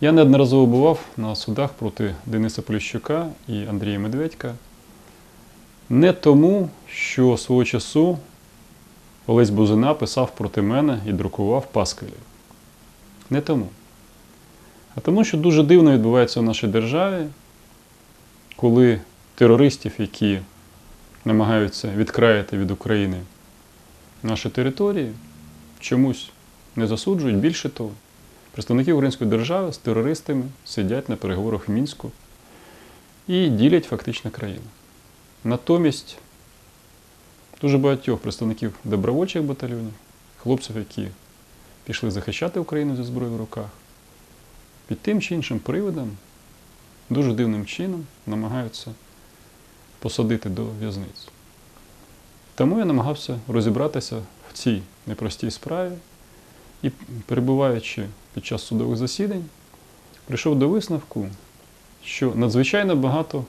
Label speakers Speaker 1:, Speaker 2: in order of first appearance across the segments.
Speaker 1: Я неодноразово бував на судах проти Дениса Поліщука і Андрія Медведька. Не тому, що свого часу Олесь Бузина писав проти мене і друкував пасквілі. Не тому. А тому, що дуже дивно відбувається в нашій державі, коли терористів, які намагаються відкраїти від України наші території, чомусь не засуджують. Більше того, представники української держави з терористами сидять на переговорах в Мінську і ділять фактично країну. Натомість дуже багатьох представників добровольчих батальйонів, хлопців, які пішли захищати Україну зі зброєю в руках, під тим чи іншим приводом, дуже дивним чином намагаються посадити до в'язниць. Тому я намагався розібратися в цій непростій справі і, перебуваючи під час судових засідань, прийшов до висновку, що надзвичайно багато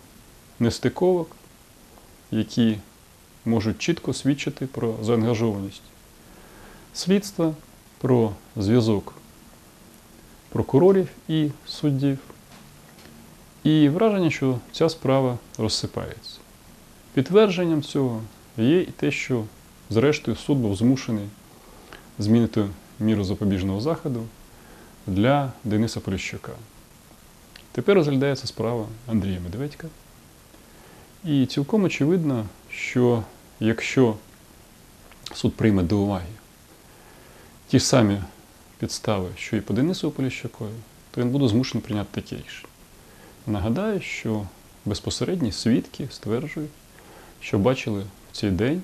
Speaker 1: нестиковок, які можуть чітко свідчити про заангажованість слідства, про зв'язок прокурорів і суддів, і враження, що ця справа розсипається. Підтвердженням цього є і те, що, зрештою, суд був змушений змінити міру запобіжного заходу для Дениса Поліщука. Тепер розглядається справа Андрія Медведька. І цілком очевидно, що якщо суд прийме до уваги ті самі підстави, що і по Денису Поліщукові, то він буде змушений прийняти таке рішення. Нагадаю, що безпосередні свідки стверджують, що бачили в цей день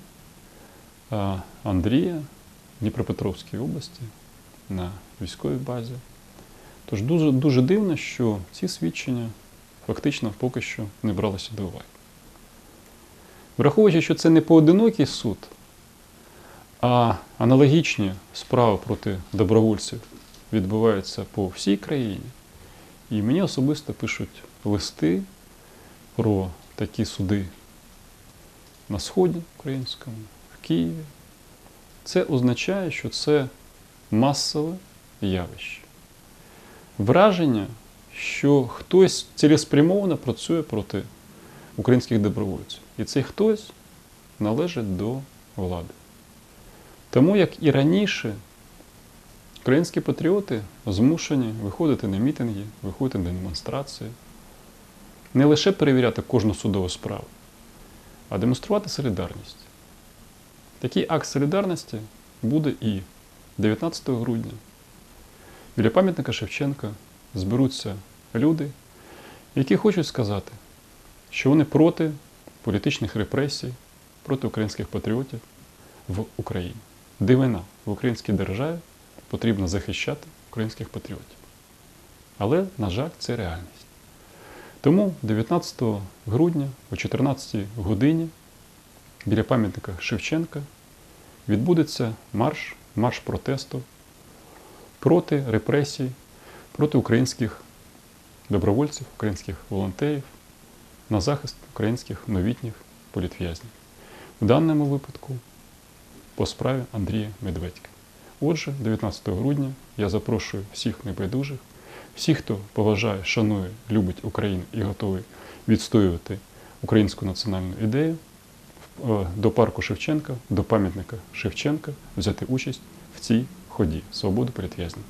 Speaker 1: Андрія Дніпропетровській області на військовій базі. Тож дуже, дуже дивно, що ці свідчення фактично поки що не бралися до уваги. Враховуючи, що це не поодинокий суд, а аналогічні справи проти добровольців відбуваються по всій країні. І мені особисто пишуть листи про такі суди на Сході українському, в Києві. Це означає, що це масове явище. Враження, що хтось цілеспрямовано працює проти українських добровольців. І цей хтось належить до влади. Тому, як і раніше, українські патріоти змушені виходити на мітинги, виходити на демонстрації, не лише перевіряти кожну судову справу, а демонструвати солідарність. Такий акт солідарності буде і 19 грудня. Біля пам'ятника Шевченка зберуться люди, які хочуть сказати, що вони проти політичних репресій, проти українських патріотів в Україні. Дивина в українській державі потрібно захищати українських патріотів. Але, на жаль, це реальність. Тому 19 грудня о 14 годині біля пам'ятника Шевченка відбудеться марш, марш протесту проти репресій, проти українських добровольців, українських волонтерів на захист українських новітніх політв'язнів. В даному випадку по справі Андрія Медведька. Отже, 19 грудня я запрошую всіх небайдужих, всіх, хто поважає, шанує, любить Україну і готовий відстоювати українську національну ідею, до парку Шевченка, до пам'ятника Шевченка взяти участь в цій ході свободи політв'язнів.